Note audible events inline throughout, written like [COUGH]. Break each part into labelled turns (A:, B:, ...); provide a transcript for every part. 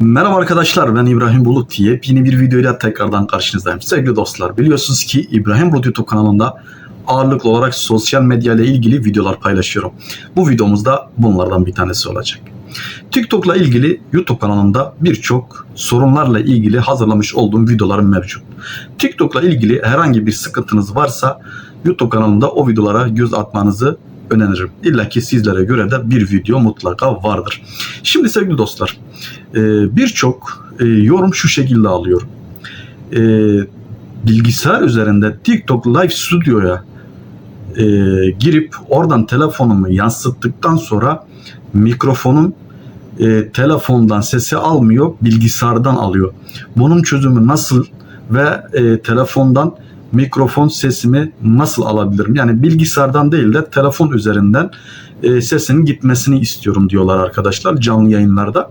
A: Merhaba arkadaşlar ben İbrahim Bulut. Yepyeni bir videoyla tekrardan karşınızdayım. Sevgili dostlar biliyorsunuz ki İbrahim Bulut YouTube kanalında ağırlıklı olarak sosyal medya ile ilgili videolar paylaşıyorum. Bu videomuzda bunlardan bir tanesi olacak. TikTok'la ilgili YouTube kanalımda birçok sorunlarla ilgili hazırlamış olduğum videolarım mevcut. TikTok'la ilgili herhangi bir sıkıntınız varsa YouTube kanalımda o videolara göz atmanızı öneririm. İlla ki sizlere göre de bir video mutlaka vardır. Şimdi sevgili dostlar e, birçok e, yorum şu şekilde alıyor. E, bilgisayar üzerinde TikTok Live Studio'ya girip oradan telefonumu yansıttıktan sonra mikrofonum e, telefondan sesi almıyor, bilgisayardan alıyor. Bunun çözümü nasıl ve e, telefondan mikrofon sesimi nasıl alabilirim? Yani bilgisayardan değil de telefon üzerinden e, sesinin gitmesini istiyorum diyorlar arkadaşlar canlı yayınlarda.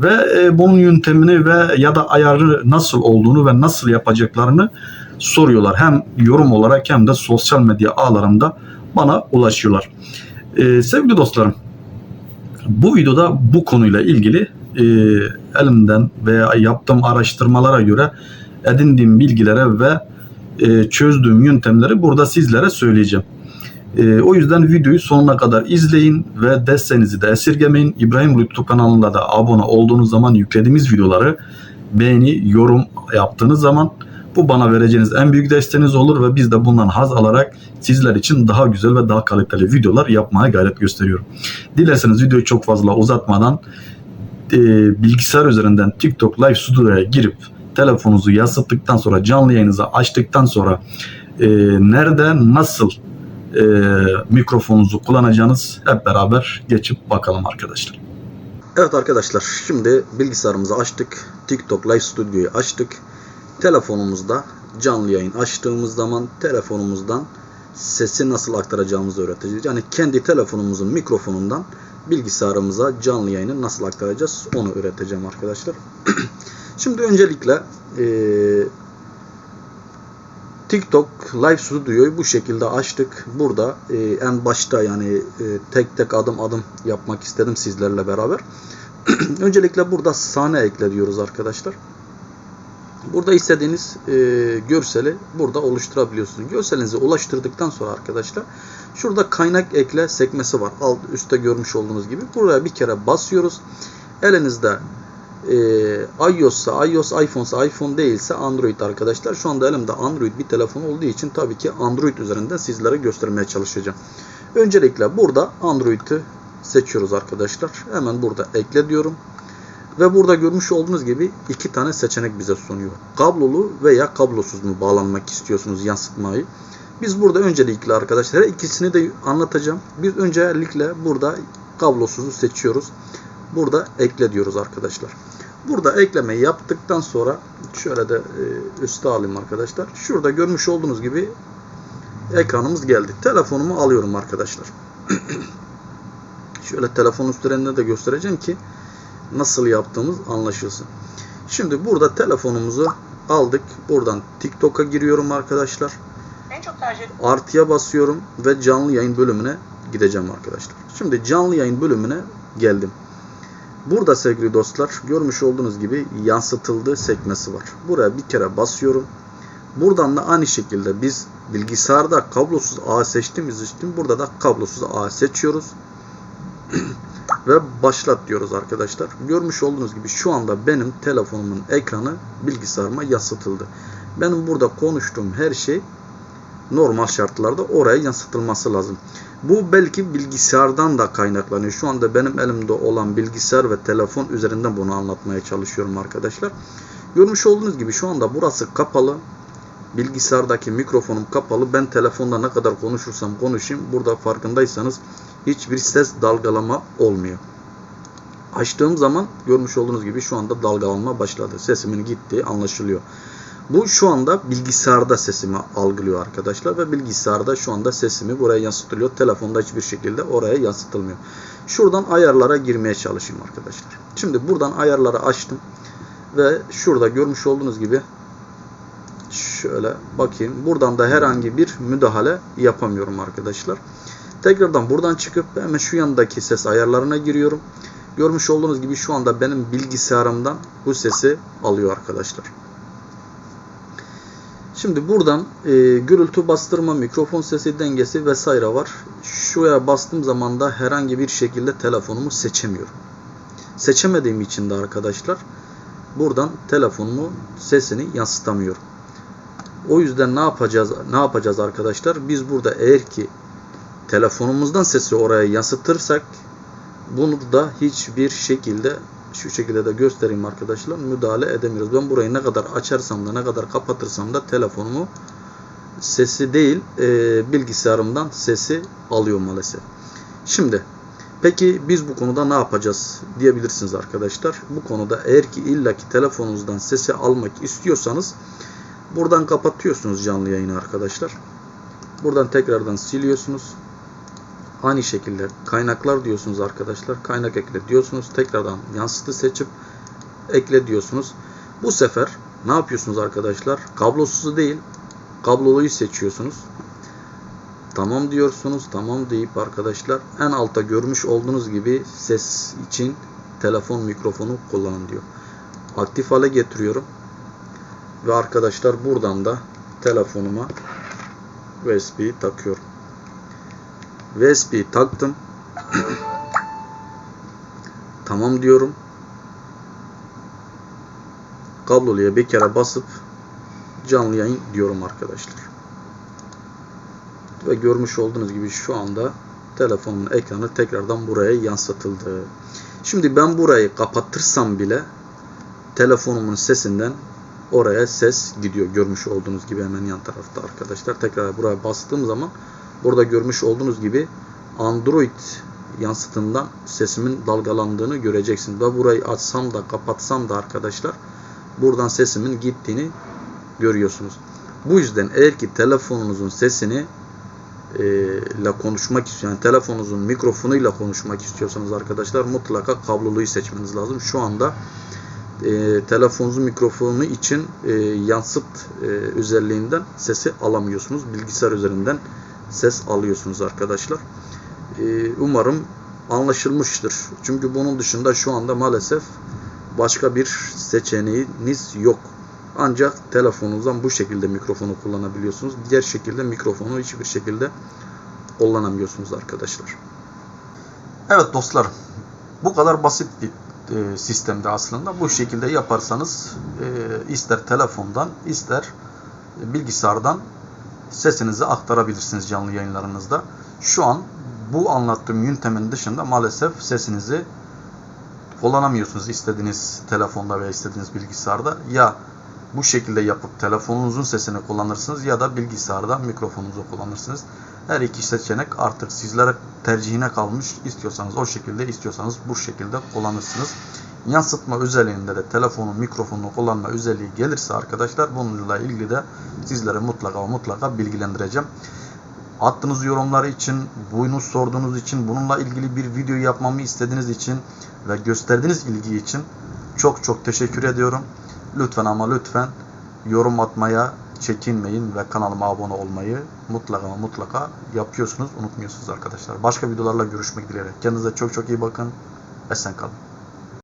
A: Ve e, bunun yöntemini ve ya da ayarı nasıl olduğunu ve nasıl yapacaklarını soruyorlar. Hem yorum olarak hem de sosyal medya ağlarında bana ulaşıyorlar. E, sevgili dostlarım bu videoda bu konuyla ilgili e, elimden veya yaptığım araştırmalara göre edindiğim bilgilere ve e, çözdüğüm yöntemleri burada sizlere söyleyeceğim. E, o yüzden videoyu sonuna kadar izleyin ve desteğinizi de esirgemeyin. İbrahim YouTube kanalında da abone olduğunuz zaman yüklediğimiz videoları beğeni, yorum yaptığınız zaman bu bana vereceğiniz en büyük desteğiniz olur ve biz de bundan haz alarak sizler için daha güzel ve daha kaliteli videolar yapmaya gayret gösteriyorum. Dilerseniz videoyu çok fazla uzatmadan e, bilgisayar üzerinden TikTok Live Studio'ya girip telefonunuzu yansıttıktan sonra canlı yayınınızı açtıktan sonra e, nerede nasıl e, mikrofonunuzu kullanacağınız hep beraber geçip bakalım arkadaşlar. Evet arkadaşlar şimdi bilgisayarımızı açtık. TikTok Live Studio'yu açtık. Telefonumuzda canlı yayın açtığımız zaman telefonumuzdan sesi nasıl aktaracağımızı öğreteceğiz. Yani kendi telefonumuzun mikrofonundan bilgisayarımıza canlı yayını nasıl aktaracağız onu öğreteceğim arkadaşlar. [CLEARS THROAT] Şimdi öncelikle e, TikTok Live Studio'yu bu şekilde açtık. Burada e, en başta yani e, tek tek adım adım yapmak istedim sizlerle beraber. [CLEARS THROAT] öncelikle burada sahne ekle diyoruz arkadaşlar. Burada istediğiniz e, görseli burada oluşturabiliyorsunuz. Görselinizi ulaştırdıktan sonra arkadaşlar şurada kaynak ekle sekmesi var. Alt üstte görmüş olduğunuz gibi. Buraya bir kere basıyoruz. Elinizde e, iOS'sa iOS, iPhone'sa iPhone değilse Android arkadaşlar. Şu anda elimde Android bir telefon olduğu için tabii ki Android üzerinden sizlere göstermeye çalışacağım. Öncelikle burada Android'i seçiyoruz arkadaşlar. Hemen burada ekle diyorum. Ve burada görmüş olduğunuz gibi iki tane seçenek bize sunuyor. Kablolu veya kablosuz mu bağlanmak istiyorsunuz yansıtmayı. Biz burada öncelikle arkadaşlar ikisini de anlatacağım. Biz öncelikle burada kablosuzu seçiyoruz. Burada ekle diyoruz arkadaşlar. Burada ekleme yaptıktan sonra şöyle de e, üste alayım arkadaşlar. Şurada görmüş olduğunuz gibi ekranımız geldi. Telefonumu alıyorum arkadaşlar. [CLEARS THROAT] şöyle telefon üstlerinde de göstereceğim ki nasıl yaptığımız anlaşılsın. Şimdi burada telefonumuzu aldık. Buradan TikTok'a giriyorum arkadaşlar.
B: En çok tercih
A: Artıya basıyorum ve canlı yayın bölümüne gideceğim arkadaşlar. Şimdi canlı yayın bölümüne geldim. Burada sevgili dostlar görmüş olduğunuz gibi yansıtıldığı sekmesi var. Buraya bir kere basıyorum. Buradan da aynı şekilde biz bilgisayarda kablosuz ağ seçtiğimiz için burada da kablosuz ağ seçiyoruz. Ve başlat diyoruz arkadaşlar. Görmüş olduğunuz gibi şu anda benim telefonumun ekranı bilgisayarıma yansıtıldı. Benim burada konuştuğum her şey normal şartlarda oraya yansıtılması lazım. Bu belki bilgisayardan da kaynaklanıyor. Şu anda benim elimde olan bilgisayar ve telefon üzerinden bunu anlatmaya çalışıyorum arkadaşlar. Görmüş olduğunuz gibi şu anda burası kapalı. Bilgisayardaki mikrofonum kapalı. Ben telefonda ne kadar konuşursam konuşayım. Burada farkındaysanız hiçbir ses dalgalama olmuyor. Açtığım zaman görmüş olduğunuz gibi şu anda dalgalanma başladı. Sesimin gittiği anlaşılıyor. Bu şu anda bilgisayarda sesimi algılıyor arkadaşlar ve bilgisayarda şu anda sesimi buraya yansıtılıyor. Telefonda hiçbir şekilde oraya yansıtılmıyor. Şuradan ayarlara girmeye çalışayım arkadaşlar. Şimdi buradan ayarları açtım ve şurada görmüş olduğunuz gibi şöyle bakayım. Buradan da herhangi bir müdahale yapamıyorum arkadaşlar. Tekrardan buradan çıkıp hemen şu yandaki ses ayarlarına giriyorum. Görmüş olduğunuz gibi şu anda benim bilgisayarımdan bu sesi alıyor arkadaşlar. Şimdi buradan e, gürültü bastırma, mikrofon sesi dengesi vesaire var. Şuraya bastığım zaman da herhangi bir şekilde telefonumu seçemiyorum. Seçemediğim için de arkadaşlar buradan telefonumu sesini yansıtamıyorum. O yüzden ne yapacağız? Ne yapacağız arkadaşlar? Biz burada eğer ki telefonumuzdan sesi oraya yansıtırsak bunu da hiçbir şekilde şu şekilde de göstereyim arkadaşlar müdahale edemiyoruz. Ben burayı ne kadar açarsam da ne kadar kapatırsam da telefonumu sesi değil e, bilgisayarımdan sesi alıyor maalesef. Şimdi peki biz bu konuda ne yapacağız diyebilirsiniz arkadaşlar. Bu konuda eğer ki illaki telefonunuzdan sesi almak istiyorsanız buradan kapatıyorsunuz canlı yayını arkadaşlar. Buradan tekrardan siliyorsunuz. Aynı şekilde kaynaklar diyorsunuz arkadaşlar. Kaynak ekle diyorsunuz. Tekrardan yansıtı seçip ekle diyorsunuz. Bu sefer ne yapıyorsunuz arkadaşlar? Kablosuzu değil, kabloluyu seçiyorsunuz. Tamam diyorsunuz. Tamam deyip arkadaşlar en altta görmüş olduğunuz gibi ses için telefon mikrofonu kullanın diyor. Aktif hale getiriyorum. Ve arkadaşlar buradan da telefonuma USB takıyorum. USB taktım. [CLEARS THROAT] tamam diyorum. Kabloluya bir kere basıp canlı yayın diyorum arkadaşlar. Ve görmüş olduğunuz gibi şu anda telefonun ekranı tekrardan buraya yansıtıldı. Şimdi ben burayı kapatırsam bile telefonumun sesinden oraya ses gidiyor. Görmüş olduğunuz gibi hemen yan tarafta arkadaşlar. Tekrar buraya bastığım zaman burada görmüş olduğunuz gibi Android yansıtından sesimin dalgalandığını göreceksiniz. Ve burayı açsam da kapatsam da arkadaşlar buradan sesimin gittiğini görüyorsunuz. Bu yüzden eğer ki telefonunuzun sesini e, ile konuşmak istiyorsanız, yani telefonunuzun mikrofonuyla konuşmak istiyorsanız arkadaşlar mutlaka kabloluyu seçmeniz lazım. Şu anda e, telefonunuzun mikrofonu için e, yansıt e, özelliğinden sesi alamıyorsunuz. Bilgisayar üzerinden ses alıyorsunuz arkadaşlar. E, umarım anlaşılmıştır. Çünkü bunun dışında şu anda maalesef başka bir seçeneğiniz yok. Ancak telefonunuzdan bu şekilde mikrofonu kullanabiliyorsunuz. Diğer şekilde mikrofonu hiçbir şekilde kullanamıyorsunuz arkadaşlar. Evet dostlarım. Bu kadar basit bir e, sistemde aslında. Bu şekilde yaparsanız e, ister telefondan ister bilgisayardan sesinizi aktarabilirsiniz canlı yayınlarınızda. Şu an bu anlattığım yöntemin dışında maalesef sesinizi kullanamıyorsunuz istediğiniz telefonda veya istediğiniz bilgisayarda. Ya bu şekilde yapıp telefonunuzun sesini kullanırsınız ya da bilgisayarda mikrofonunuzu kullanırsınız. Her iki seçenek artık sizlere tercihine kalmış. İstiyorsanız o şekilde, istiyorsanız bu şekilde kullanırsınız. Yansıtma özelliğinde de telefonun mikrofonunu kullanma özelliği gelirse arkadaşlar bununla ilgili de sizlere mutlaka mutlaka bilgilendireceğim. Attığınız yorumları için, bunu sorduğunuz için, bununla ilgili bir video yapmamı istediğiniz için ve gösterdiğiniz ilgi için çok çok teşekkür ediyorum. Lütfen ama lütfen yorum atmaya çekinmeyin ve kanalıma abone olmayı mutlaka mutlaka yapıyorsunuz. Unutmuyorsunuz arkadaşlar. Başka videolarla görüşmek dileğiyle. Kendinize çok çok iyi bakın. Esen kalın.